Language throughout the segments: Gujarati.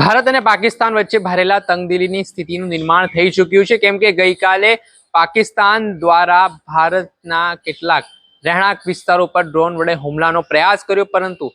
ભારત અને પાકિસ્તાન વચ્ચે ભરેલા તંગદિલીની સ્થિતિનું નિર્માણ થઈ ચૂક્યું છે. કેમ કે ગઈકાલે પાકિસ્તાન દ્વારા ભારતના કેટલાક રહેણાંક વિસ્તારો પર ડ્રોન વડે હુમલાનો પ્રયાસ કર્યો, પરંતુ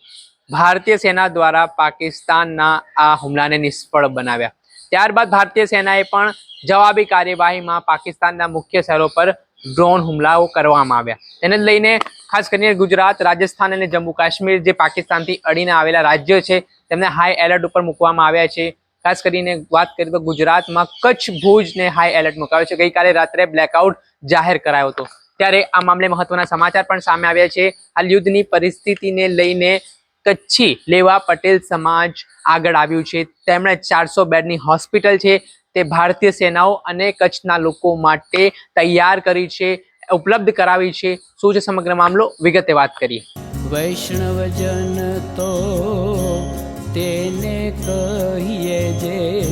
ભારતીય સેના દ્વારા પાકિસ્તાનના આ હુમલાને નિષ્ફળ બનાવ્યા. ત્યારબાદ ભારતીય સેનાએ પણ જવાબી કાર્યવાહીમાં પાકિસ્તાનના મુખ્ય શહેરો પર ડ્રોન હુમલાઓ કરવામાં આવ્યા. તેને લઈને ખાસ કરીને ગુજરાત, રાજસ્થાન અને જમ્મુ કાશ્મીર, જે પાકિસ્તાનથી અડીને આવેલા રાજ્યો છે તેમને હાઈ એલર્ટ ઉપર મૂકવામાં આવ્યા છે. ખાસ કરીને વાત કરીએ તો ગુજરાતમાં કચ્છ ભુજને હાઈ એલર્ટ મુકાયો છે. ગઈકાલે રાત્રે બ્લેકઆઉટ જાહેર કરાયો હતો. ત્યારે આ મામલે મહત્વના સમાચાર પણ સામે આવ્યા છે. હાલ યુદ્ધની પરિસ્થિતિને લઈને કચ્છી લેવા પટેલ સમાજ આગળ આવ્યું છે. તેમણે ચારસો બેડની હોસ્પિટલ છે. તે ભારતીય સેનાઓ અને કચ્છના લોકો માટે તૈયાર કરી છે, ઉપલબ્ધ કરાવી છે. શું છે સમગ્ર મામલો? વિગતે વાત કરીએ. વૈષ્ણવજન તો કહીએ જે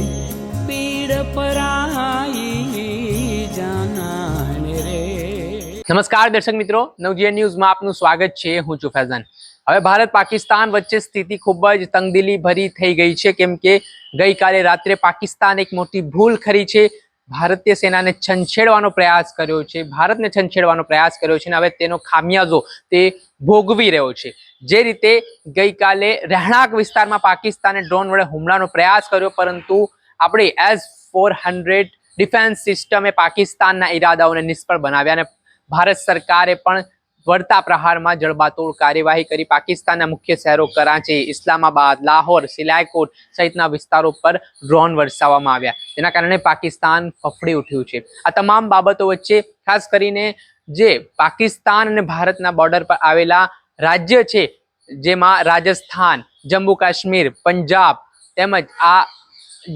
પીડ પરાઈ જાનાને રે. નમસ્કાર દર્શક મિત્રો, નવજીવન ન્યૂઝમાં આપનું સ્વાગત છે. હું છું ફૈઝાન. હવે ભારત પાકિસ્તાન વચ્ચે સ્થિતિ ખૂબ જ તંગદિલી ભરી થઈ ગઈ છે, કેમ કે ગઈકાલે રાત્રે પાકિસ્તાન એક મોટી ભૂલ ખરી છે. ભારતીય સેનાને છંછેડવાનો પ્રયાસ કર્યો છે, ભારતને છંછેડવાનો પ્રયાસ કર્યો છે અને હવે તેનો ખામિયાજો તે ભોગવી રહ્યો છે. જે રીતે ગઈકાલે રહેણાંક વિસ્તારમાં પાકિસ્તાને ડ્રોન વડે હુમલાનો પ્રયાસ કર્યો, પરંતુ આપણે એઝ ફોર હંડ્રેડ ડિફેન્સ સિસ્ટમે પાકિસ્તાનના ઈરાદાઓને નિષ્ફળ બનાવ્યા અને ભારત સરકારે પણ વળતા પ્રહારમાં જડબાતોડ કાર્યવાહી કરી પાકિસ્તાનના મુખ્ય શહેરો કરાચી, ઇસ્લામાબાદ, લાહોર, સિલાયકોટ સહિતના વિસ્તારો પર ડ્રોન વરસાવવામાં આવ્યા. જેના કારણે પાકિસ્તાન ફફડી ઉઠ્યું છે. આ તમામ બાબતો વચ્ચે ખાસ કરીને જે પાકિસ્તાન અને ભારતના બોર્ડર પર આવેલા રાજ્ય છે, જેમાં રાજસ્થાન, જમ્મુ કાશ્મીર, પંજાબ તેમજ આ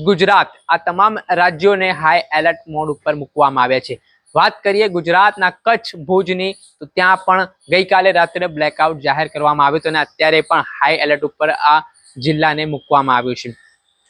ગુજરાત, આ તમામ રાજ્યોને હાઈ એલર્ટ મોડ ઉપર મૂકવામાં આવ્યા છે. વાત કરીએ ગુજરાતના કચ્છ ભુજની, તો ત્યાં પણ ગઈકાલે રાત્રે બ્લેકઆઉટ જાહેર કરવામાં આવ્યું હતું અને અત્યારે પણ હાઈ એલર્ટ ઉપર આ જિલ્લાને મૂકવામાં આવ્યું છે.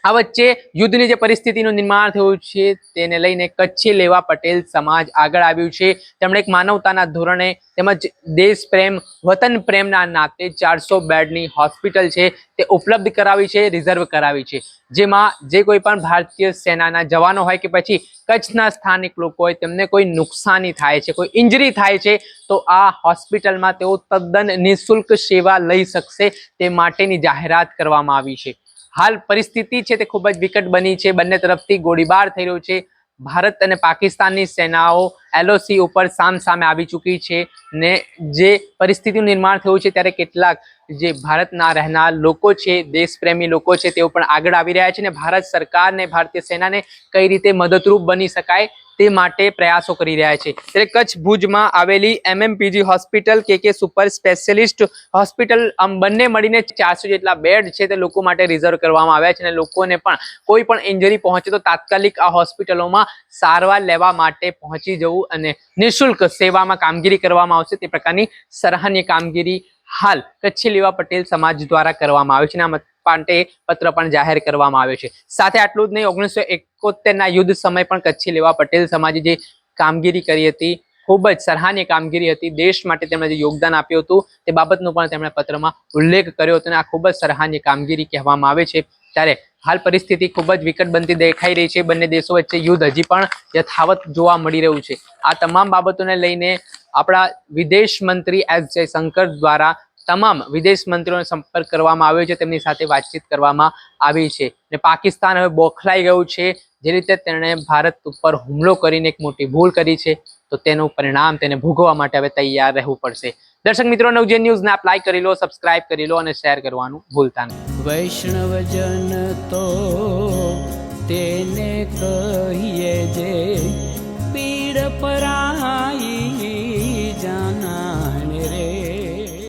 આ વચ્ચે યુદ્ધની જે પરિસ્થિતિનું નિર્માણ થયું છે, તેને લઈને કચ્છી લેવા પટેલ સમાજ આગળ આવ્યું છે. તેમણે એક માનવતાના ધોરણે તેમજ દેશ પ્રેમ, વતન પ્રેમના નાતે ચારસો બેડની હોસ્પિટલ છે, તે ઉપલબ્ધ કરાવી છે, રિઝર્વ કરાવી છે. જેમાં જે કોઈ પણ ભારતીય સેનાના જવાનો હોય કે પછી કચ્છના સ્થાનિક લોકો હોય, તેમને કોઈ નુકસાની થાય છે, કોઈ ઇન્જરી થાય છે, તો આ હોસ્પિટલમાં તેઓ તદ્દન નિઃશુલ્ક સેવા લઈ શકશે તે માટેની જાહેરાત કરવામાં આવી છે. હાલ પરિસ્થિતિ છે તે ખૂબ જ વિકટ બની છે. બંને તરફથી ગોળીબાર થઈ રહ્યો છે. ભારત અને પાકિસ્તાનની સેનાઓ એલઓસી ઉપર સામ સામે આવી ચૂકી છે ને જે પરિસ્થિતિનું નિર્માણ થયું છે ત્યારે કેટલાક જે ભારતના રહેનાર લોકો છે, દેશપ્રેમી લોકો છે તેઓ પણ આગળ આવી રહ્યા છે ને ભારત સરકારને, ભારતીય સેનાને કઈ રીતે મદદરૂપ બની શકાય તે માટે પ્રયાસો કરી રહ્યા છે. ત્યારે કચ્છ ભુજમાં આવેલી એમએમપીજી હોસ્પિટલ કે કે સુપર સ્પેશિયલિસ્ટ હોસ્પિટલ, આમ બંને મળીને ચારસો જેટલા બેડ છે તે લોકો માટે રિઝર્વ કરવામાં આવ્યા છે અને લોકોને પણ કોઈ પણ ઇન્જરી પહોંચે તો તાત્કાલિક આ હોસ્પિટલોમાં સારવાર લેવા માટે પહોંચી જવું અને નિઃશુલ્ક સેવામાં કામગીરી કરવામાં આવશે. તે પ્રકારની સરાહનીય કામગીરી હાલ કચ્છી લેવા પટેલ સમાજ દ્વારા કરવામાં આવે છે અને માટે પત્ર પણ જાહેર કરવામાં આવ્યો છે. સાથે આટલું જ નહીં, ઓગણીસો એકોતેરના યુદ્ધ સમય પણ કચ્છી લેવા પટેલ સમાજે જે કામગીરી કરી હતી, ખૂબ જ સરાહનીય કામગીરી હતી, દેશ માટે તેમણે જે યોગદાન આપ્યું હતું, તે બાબતનો પણ તેમણે પત્રમાં ઉલ્લેખ કર્યો હતો અને આ ખૂબ જ સરાહનીય કામગીરી કહેવામાં આવે છે. ત્યારે હાલ પરિસ્થિતિ ખૂબ જ વિકટ બનતી દેખાઈ રહી છે. બંને દેશો વચ્ચે યુદ્ધ હજી પણ યથાવત જોવા મળી રહ્યું છે. આ તમામ બાબતોને લઈને આપણા વિદેશ મંત્રી એસ જયશંકર દ્વારા તમામ વિદેશ મંત્રીઓનો સંપર્ક કરવામાં આવ્યો છે, તેમની સાથે વાતચીત કરવામાં આવી છે. ને પાકિસ્તાન હવે બોખલાઈ ગયું છે, જે રીતે તેણે ભારત ઉપર હુમલો કરીને એક મોટી ભૂલ કરી છે, તો તેનું પરિણામ તેને ભોગવવા માટે હવે તૈયાર રહેવું પડશે. દર્શક મિત્રો, નવજે ન્યૂઝને આપ લાઈક કરી લો, સબસ્ક્રાઇબ કરી લો અને શેર કરવાનું ભૂલતા નહીં. વૈષ્ણવજન તો તેને કહીએ જે પીડ પરાઈ